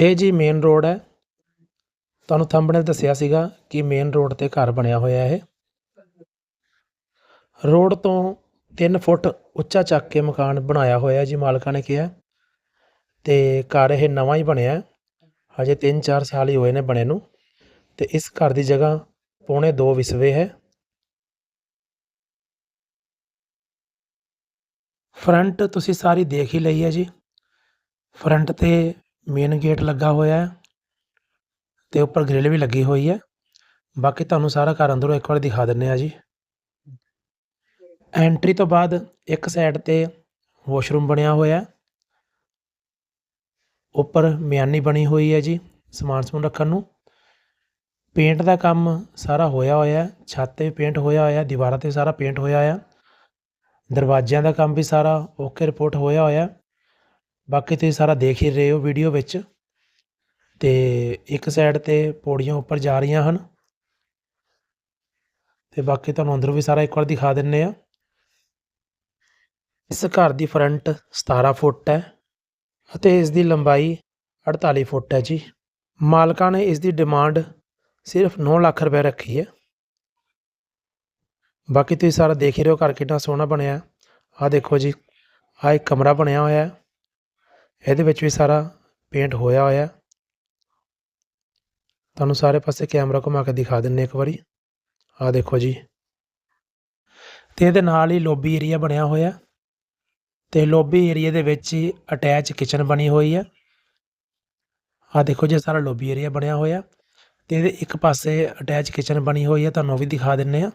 ਇਹ ਜੀ main road ਹੈ। ਤੁਹਾਨੂੰ ਥੰਬਨੇ ਦੱਸਿਆ ਸੀਗਾ ਕਿ ਮੇਨ ਰੋਡ ਤੇ ਘਰ ਬਣਿਆ ਹੋਇਆ ਇਹ। ਰੋਡ ਤੋਂ 3 ਫੁੱਟ ਉੱਚਾ ਚੱਕ ਕੇ ਮਕਾਨ ਬਣਾਇਆ ਹੋਇਆ ਜੀ ਮਾਲਕਾਂ ਨੇ ਕਿਹਾ। ਤੇ ਘਰ ਇਹ ਨਵਾਂ ਹੀ ਬਣਿਆ। ਹਜੇ 3-4 ਸਾਲ ਹੀ ਹੋਏ ਨੇ ਬਣੇ ਨੂੰ। ਤੇ ਇਸ ਘਰ ਦੀ ਜਗ੍ਹਾ ਪੌਣੇ 2 ਵਿਸਵੇ ਹੈ। ਫਰੰਟ ਤੁਸੀਂ ਸਾਰੀ ਦੇਖ ਹੀ ਲਈ ਹੈ ਜੀ। ਫਰੰਟ ਤੇ ਮੇਨ ਗੇਟ ਲੱਗਾ ਹੋਇਆ ਹੈ ਤੇ ਉੱਪਰ ਗ੍ਰਿਲ ਵੀ ਲੱਗੀ ਹੋਈ ਹੈ। ਬਾਕੀ ਤੁਹਾਨੂੰ ਸਾਰਾ ਘਰ ਅੰਦਰੋਂ ਇੱਕ ਵਾਰ ਦਿਖਾ ਦਿੰਨੇ ਆ ਜੀ। ਐਂਟਰੀ ਤੋਂ ਬਾਅਦ ਇੱਕ ਸਾਈਡ ਤੇ ਵਾਸ਼ਰੂਮ ਬਣਿਆ ਹੋਇਆ ਹੈ। ਉੱਪਰ ਮਿਆਨੀ ਬਣੀ ਹੋਈ ਹੈ ਜੀ ਸਮਾਨ ਸਮੂਨ ਰੱਖਣ ਨੂੰ। ਪੇਂਟ ਦਾ ਕੰਮ ਸਾਰਾ ਹੋਇਆ ਹੋਇਆ ਹੈ, ਛੱਤ ਤੇ ਵੀ ਪੇਂਟ ਹੋਇਆ ਹੋਇਆ ਦੀਵਾਰਾਂ ਤੇ ਸਾਰਾ ਪੇਂਟ ਹੋਇਆ ਹੋਇਆ ਦਰਵਾਜ਼ਿਆਂ ਦਾ ਕੰਮ ਵੀ ਸਾਰਾ ਓਕੇ ਰਿਪੋਰਟ ਹੋਇਆ ਹੋਇਆ ਬਾਕੀ ਤੁਸੀਂ ਸਾਰਾ ਦੇਖ ਹੀ ਰਹੇ ਹੋ ਵੀਡੀਓ ਵਿੱਚ। ਤੇ ਇੱਕ ਸਾਈਡ ਤੇ ਪੌੜੀਆਂ ਉੱਪਰ ਜਾ ਰਹੀਆਂ ਹਨ। ਤੇ ਬਾਕੀ ਤੁਹਾਨੂੰ ਅੰਦਰੋਂ ਵੀ ਸਾਰਾ ਇੱਕ ਵਾਰ ਦਿਖਾ ਦਿੰਨੇ ਆ। ਇਸ ਘਰ ਦੀ ਫਰੰਟ 17 ਫੁੱਟ ਹੈ ਅਤੇ ਇਸ ਦੀ ਲੰਬਾਈ 48 ਫੁੱਟ ਹੈ ਜੀ। ਮਾਲਕਾਂ ਨੇ ਇਸ ਦੀ ਡਿਮਾਂਡ ਸਿਰਫ 9 ਲੱਖ ਰੁਪਏ ਰੱਖੀ ਹੈ। ਬਾਕੀ ਤੁਸੀਂ ਸਾਰਾ ਦੇਖ ਹੀ ਰਹੇ ਹੋ, ਘਰ ਕਿੰਨਾ ਸੋਹਣਾ ਬਣਿਆ। ਆ ਦੇਖੋ ਜੀ ਆ ਇੱਕ ਕਮਰਾ ਬਣਿਆ ਹੋਇਆ ਹੈ। ਇਹਦੇ ਵਿੱਚ ਵੀ ਸਾਰਾ ਪੇਂਟ ਹੋਇਆ ਹੋਇਆ। ਤੁਹਾਨੂੰ ਸਾਰੇ ਪਾਸੇ ਕੈਮਰਾ ਘੁਮਾ ਕੇ ਦਿਖਾ ਦਿੰਨੇ ਇੱਕ ਵਾਰੀ। ਆ ਦੇਖੋ ਜੀ। ਤੇ ਇਹਦੇ ਨਾਲ ਹੀ ਲੋਬੀ ਏਰੀਆ ਬਣਿਆ ਹੋਇਆ। ਤੇ ਲੋਬੀ ਏਰੀਆ ਦੇ ਵਿੱਚ ਹੀ ਅਟੈਚ ਕਿਚਨ ਬਣੀ ਹੋਈ ਹੈ ਆ ਦੇਖੋ ਜੀ ਸਾਰਾ ਲੋਬੀ ਏਰੀਆ ਬਣਿਆ ਹੋਇਆ। ਤੇ ਇਹਦੇ ਇੱਕ ਪਾਸੇ ਅਟੈਚ ਕਿਚਨ ਬਣੀ ਹੋਈ ਹੈ ਤੁਹਾਨੂੰ ਉਹ ਵੀ ਦਿਖਾ ਦਿੰਨੇ ਆ।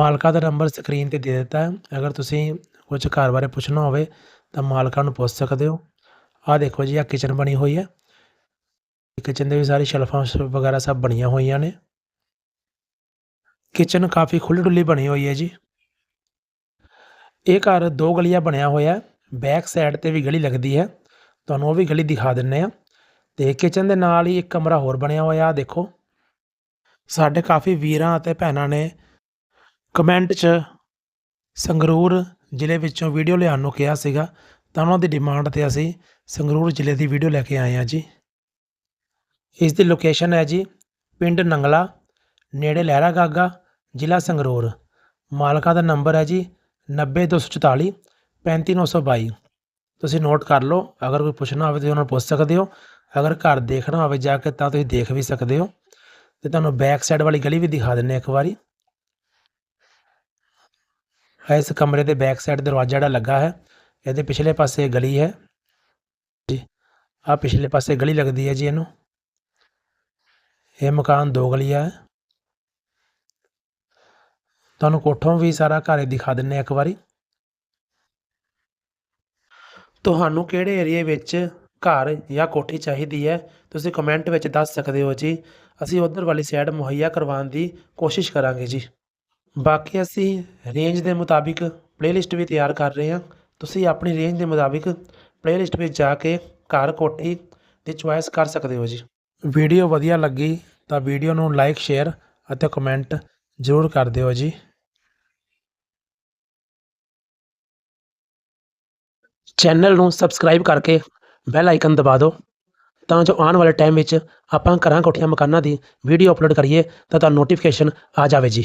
ਮਾਲਕਾ ਦਾ ਨੰਬਰ ਸਕਰੀਨ ਤੇ ਦੇ ਦਿੱਤਾ ਹੈ। ਅਗਰ ਤੁਸੀਂ ਕੁਝ ਘਰ ਬਾਰੇ ਪੁੱਛਣਾ ਹੋਵੇ ਤਾਂ ਮਾਲਕਾਂ ਨੂੰ ਪੁੱਛ ਸਕਦੇ ਹੋ। ਆਹ ਦੇਖੋ ਜੀ ਆ ਕਿਚਨ ਬਣੀ ਹੋਈ ਹੈ। ਕਿਚਨ ਦੇ ਵੀ ਸਾਰੀ ਸ਼ੈਲਫਾਂ ਸ਼ ਵਗੈਰਾ ਸਭ ਬਣੀਆਂ ਹੋਈਆਂ ਨੇ। ਕਿਚਨ ਕਾਫੀ ਖੁੱਲ੍ਹੀ ਡੁੱਲੀ ਬਣੀ ਹੋਈ ਹੈ ਜੀ। ਇਹ ਘਰ ਦੋ ਗਲੀਆਂ ਬਣਿਆ ਹੋਇਆ ਬੈਕ ਸਾਈਡ ਤੇ ਵੀ ਗਲੀ ਲੱਗਦੀ ਹੈ। ਤੁਹਾਨੂੰ ਉਹ ਵੀ ਗਲੀ ਦਿਖਾ ਦਿੰਨੇ ਆ ਤੇ ਕਿਚਨ ਦੇ ਨਾਲ ਹੀ ਇੱਕ ਕਮਰਾ ਹੋਰ ਬਣਿਆ ਹੋਇਆ, ਆਹ ਦੇਖੋ। ਸਾਡੇ ਕਾਫੀ ਵੀਰਾਂ ਅਤੇ ਭੈਣਾਂ ਨੇ ਕਮੈਂਟ 'ਚ ਸੰਗਰੂਰ ਜ਼ਿਲ੍ਹੇ ਵਿੱਚੋਂ ਵੀਡੀਓ ਲਿਆਉਣ ਨੂੰ ਕਿਹਾ ਸੀਗਾ। ਤਾਂ ਉਹਨਾਂ ਦੀ ਡਿਮਾਂਡ ਤੇ ਅਸੀਂ ਸੰਗਰੂਰ ਜ਼ਿਲ੍ਹੇ ਦੀ ਵੀਡੀਓ ਲੈ ਕੇ ਆਏ ਹਾਂ ਜੀ। ਇਸ ਦੀ ਲੋਕੇਸ਼ਨ ਹੈ ਜੀ ਪਿੰਡ ਨੰਗਲਾ, ਨੇੜੇ ਲਹਿਰਾ ਗਾਗਾ, ਜ਼ਿਲ੍ਹਾ ਸੰਗਰੂਰ। ਮਾਲਕਾਂ ਦਾ ਨੰਬਰ ਹੈ ਜੀ 90244 35922 ਤੁਸੀਂ ਨੋਟ ਕਰ ਲਓ, ਅਗਰ ਕੋਈ ਪੁੱਛਣਾ ਹੋਵੇ ਤਾਂ ਉਹਨਾਂ ਨੂੰ ਪੁੱਛ ਸਕਦੇ ਹੋ। ਅਗਰ ਘਰ ਦੇਖਣਾ ਹੋਵੇ ਜਾ ਕੇ ਤਾਂ ਤੁਸੀਂ ਦੇਖ ਵੀ ਸਕਦੇ ਹੋ। ਤੇ ਤੁਹਾਨੂੰ ਬੈਕ ਸਾਈਡ ਵਾਲੀ ਗਲੀ ਵੀ ਦਿਖਾ ਦਿੰਨੇ ਇੱਕ ਵਾਰੀ। ਇਸ ਕਮਰੇ ਦੇ ਬੈਕ ਸਾਈਡ ਦਰਵਾਜ਼ਾ ਜਿਹੜਾ ਲੱਗਾ ਹੈ, ਇਹਦੇ ਪਿਛਲੇ ਪਾਸੇ ਗਲੀ ਹੈ। ਆ ਪਿਛਲੇ ਪਾਸੇ ਗਲੀ ਲੱਗਦੀ ਹੈ ਜੀ ਇਹਨੂੰ। ਇਹ ਮਕਾਨ ਦੋ ਗਲੀਆਂ ਹੈ। ਤੁਹਾਨੂੰ ਕੋਠੋਂ ਵੀ ਸਾਰਾ ਘਰ ਹੀ ਦਿਖਾ ਦਿੰਨੇ ਇੱਕ ਵਾਰੀ। ਤੁਹਾਨੂੰ ਕਿਹੜੇ ਏਰੀਏ ਵਿੱਚ ਘਰ ਜਾਂ ਕੋਠੀ ਚਾਹੀਦੀ ਹੈ, ਤੁਸੀਂ ਕਮੈਂਟ ਵਿੱਚ ਦੱਸ ਸਕਦੇ ਹੋ ਜੀ। ਅਸੀਂ ਉਧਰ ਵਾਲੀ ਸਾਈਡ ਮੁਹੱਈਆ ਕਰਵਾਉਣ ਦੀ ਕੋਸ਼ਿਸ਼ ਕਰਾਂਗੇ ਜੀ। ਬਾਕੀ ਅਸੀਂ ਰੇਂਜ ਦੇ ਮੁਤਾਬਿਕ ਪਲੇਲਿਸਟ ਵੀ ਤਿਆਰ ਕਰ ਰਹੇ ਹਾਂ। ਤੁਸੀਂ ਆਪਣੀ ਰੇਂਜ ਦੇ ਮੁਤਾਬਿਕ ਪਲੇਲਿਸਟ ਵਿੱਚ ਜਾ ਕੇ ਘਰ ਕੋਠੀ ਦੀ ਚੁਆਇਸ ਕਰ ਸਕਦੇ ਹੋ ਜੀ। ਵੀਡੀਓ ਵਧੀਆ ਲੱਗੀ ਤਾਂ ਵੀਡੀਓ ਨੂੰ ਲਾਈਕ ਸ਼ੇਅਰ ਅਤੇ ਕਮੈਂਟ ਜ਼ਰੂਰ ਕਰ ਦਿਓ ਜੀ। ਚੈਨਲ ਨੂੰ ਸਬਸਕ੍ਰਾਈਬ ਕਰਕੇ ਬੈਲ ਆਈਕਨ ਦਬਾ ਦਿਓ ਤਾਂ ਜੋ ਆਉਣ ਵਾਲੇ ਟਾਈਮ ਵਿੱਚ ਆਪਾਂ ਘਰਾਂ ਕੋਠੀਆਂ ਮਕਾਨਾਂ ਦੀ ਵੀਡੀਓ ਅਪਲੋਡ ਕਰੀਏ ਤਾਂ ਤੁਹਾਨੂੰ ਨੋਟੀਫਿਕੇਸ਼ਨ ਆ ਜਾਵੇ ਜੀ।